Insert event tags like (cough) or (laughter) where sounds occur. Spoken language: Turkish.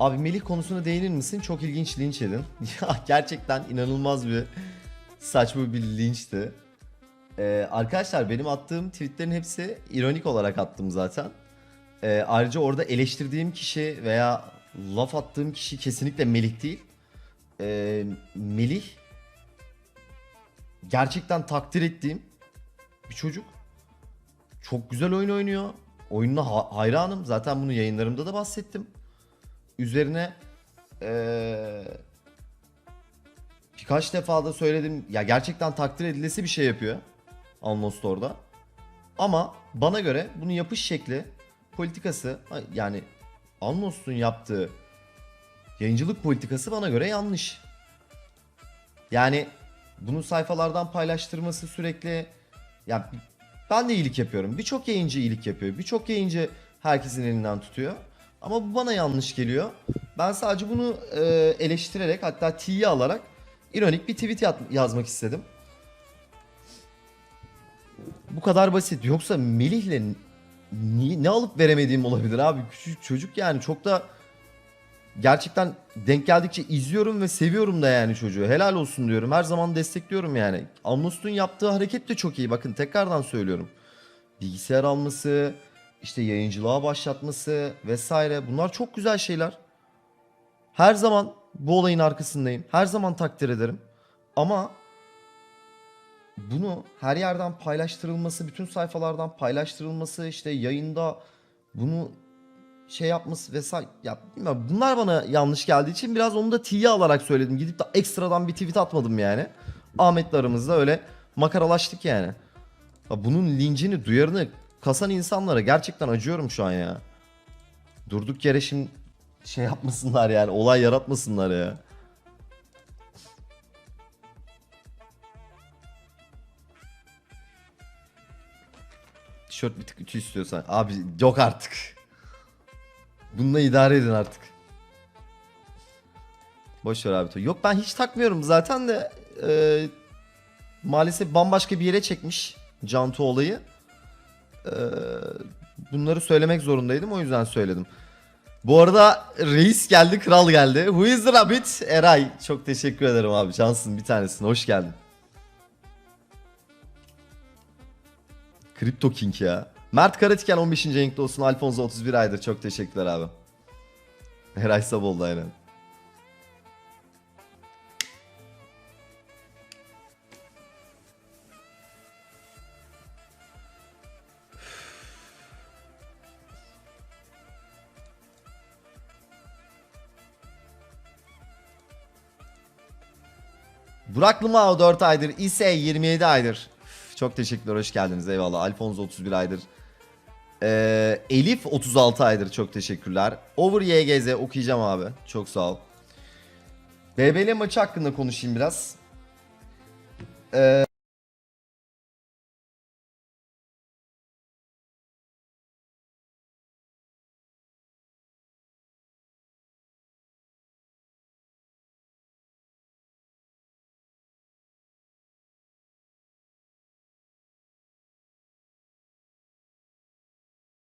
Abi Melih konusuna değinir misin? Çok ilginç linç edin. (laughs) Ya gerçekten inanılmaz bir saçma bir linçti. Ee, arkadaşlar benim attığım tweetlerin hepsi ironik olarak attım zaten. Ee, ayrıca orada eleştirdiğim kişi veya laf attığım kişi kesinlikle Melih değil. Ee, Melih gerçekten takdir ettiğim bir çocuk. Çok güzel oyun oynuyor. Oyununa ha- hayranım. Zaten bunu yayınlarımda da bahsettim. Üzerine eee, birkaç defa da söyledim. Ya gerçekten takdir edilesi bir şey yapıyor. Almost orada. Ama bana göre bunun yapış şekli, politikası yani Almost'un yaptığı yayıncılık politikası bana göre yanlış. Yani bunu sayfalardan paylaştırması sürekli ya ben de iyilik yapıyorum. Birçok yayıncı iyilik yapıyor. Birçok yayıncı herkesin elinden tutuyor. Ama bu bana yanlış geliyor. Ben sadece bunu e, eleştirerek hatta T'yi alarak ironik bir tweet yazmak istedim. Bu kadar basit. Yoksa Melih'le ni- ne alıp veremediğim olabilir abi. Küçük çocuk yani çok da gerçekten denk geldikçe izliyorum ve seviyorum da yani çocuğu. Helal olsun diyorum. Her zaman destekliyorum yani. Amnost'un yaptığı hareket de çok iyi. Bakın tekrardan söylüyorum. Bilgisayar alması, işte yayıncılığa başlatması vesaire. Bunlar çok güzel şeyler. Her zaman bu olayın arkasındayım. Her zaman takdir ederim. Ama bunu her yerden paylaştırılması, bütün sayfalardan paylaştırılması, işte yayında bunu şey yapması vesaire ya bilmiyorum bunlar bana yanlış geldiği için biraz onu da tiye alarak söyledim. Gidip de ekstradan bir tweet atmadım yani. Ahmet'le aramızda öyle makaralaştık yani. Ya bunun lincini, duyarını kasan insanlara gerçekten acıyorum şu an ya. Durduk yere şimdi şey yapmasınlar yani olay yaratmasınlar ya. Tişört bir tık ütü istiyorsan. Abi yok artık. Bununla idare edin artık. Boş ver abi. Yok ben hiç takmıyorum zaten de e, maalesef bambaşka bir yere çekmiş Cantu olayı. E, bunları söylemek zorundaydım o yüzden söyledim. Bu arada reis geldi, kral geldi. Who is the rabbit? Eray. Çok teşekkür ederim abi. Cansın bir tanesin. Hoş geldin. Crypto King ya. Mert Karatiken 15. renkli olsun. Alfonso 31 aydır. Çok teşekkürler abi. Eray Sabol'da aynen. Burak Lumao 4 aydır. İse 27 aydır. Çok teşekkürler. Hoş geldiniz. Eyvallah. Alfonso 31 aydır. Ee, Elif 36 aydır. Çok teşekkürler. Over YGZ okuyacağım abi. Çok sağ ol. BBL maçı hakkında konuşayım biraz. Ee,